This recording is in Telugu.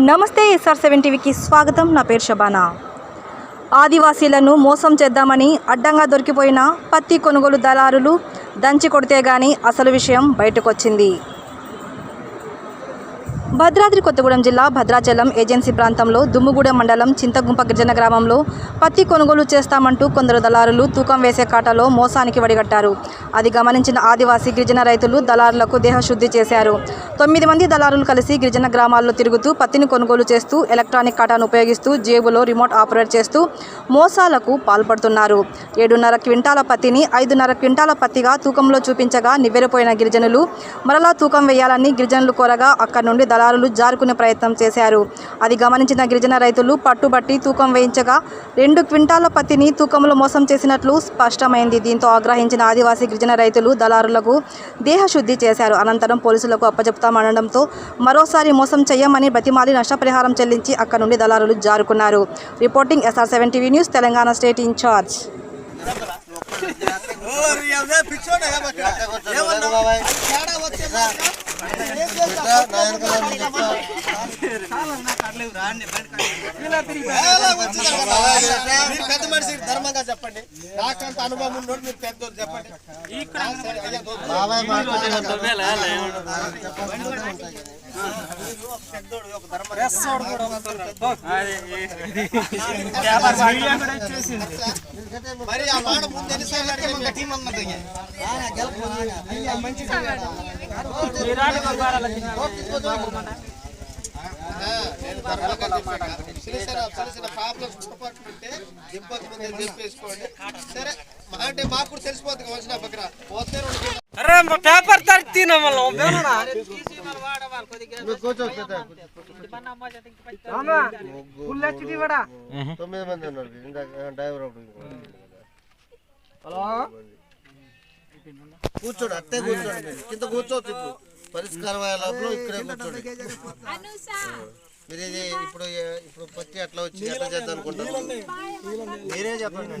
నమస్తే ఎస్ఆర్ సెవెన్ టీవీకి స్వాగతం. నా పేరు శబానా. ఆదివాసీలను మోసం చేద్దామని అడ్డంగా దొరికిపోయిన పత్తి కొనుగోలు దళారులు దంచి కొడితే గాని అసలు విషయం బయటకొచ్చింది. భద్రాద్రి కొత్తగూడెం జిల్లా భద్రాచలం ఏజెన్సీ ప్రాంతంలో దుమ్ముగూడెం మండలం చింతగుంప గిరిజన గ్రామంలో పత్తి కొనుగోలు చేస్తామంటూ కొందరు దళారులు తూకం వేసే కాటలో మోసానికి వడిగట్టారు. అది గమనించిన ఆదివాసీ గిరిజన రైతులు దళారులకు దేహశుద్ధి చేశారు. తొమ్మిది మంది దళారులు కలిసి గిరిజన గ్రామాల్లో తిరుగుతూ పత్తిని కొనుగోలు చేస్తూ ఎలక్ట్రానిక్ కాటాను ఉపయోగిస్తూ జేబులో రిమోట్ ఆపరేట్ చేస్తూ మోసాలకు పాల్పడుతున్నారు. ఏడున్నర క్వింటాల పత్తిని ఐదున్నర క్వింటాల పత్తిగా తూకంలో చూపించగా నివ్వెరపోయిన గిరిజనులు మరలా తూకం వేయాలని గిరిజనులు కోరగా అక్కడి నుండి దళారులు జారుకునే ప్రయత్నం చేశారు. అది గమనించిన గిరిజన రైతులు పట్టుబట్టి తూకం వేయించగా రెండు క్వింటాల పత్తిని తూకంలో మోసం చేసినట్లు స్పష్టమైంది. దీంతో ఆగ్రహించిన ఆదివాసీ గిరిజన రైతులు దళారులకు దేహశుద్ధి చేశారు. అనంతరం పోలీసులకు అప్పచెప్తామనడంతో మరోసారి మోసం చేయమని బతిమాలి నష్టపరిహారం చెల్లించి అక్కడి నుండి దళారులు జారుకున్నారు. Reporting SR seven TV news Telangana state incharge ఓరి మీరు పెద్ద మనిషి ధర్మంగా చెప్పండి నాకంత అనుభవం ఉన్నోడు మీరు పెద్దోడు చెప్పండి సరే, అయ్యా, దొద్దు. పెద్దోడు ఒక ధర్మ మరి ఆ మాట ముందు ఎన్నిసార్లు అడిగాను? టీం అన్నది అయ్యా, చిన్న చిన్న- ఇబ్బంది చెప్పేసుకోండి సరే మా అంటే మాకు కూడా తెలిసిపోతుంది వచ్చిన పక్కన పోతే అరే పేపర్ తొమ్మిది మంది ఉన్నారు డ్రైవర్ ఒకడు కూర్చోడు అట్టే కూర్చోండి. కింద కూర్చోవచ్చు ఇప్పుడు పరిష్కారం అయ్యే లోపల ఇక్కడే కూర్చోండి. మీరు ఇది ఇప్పుడు ఇప్పుడు పత్తి అట్లా వచ్చి ఎట్లా చేద్దాం అనుకుంటారు? మీరే చెప్పండి.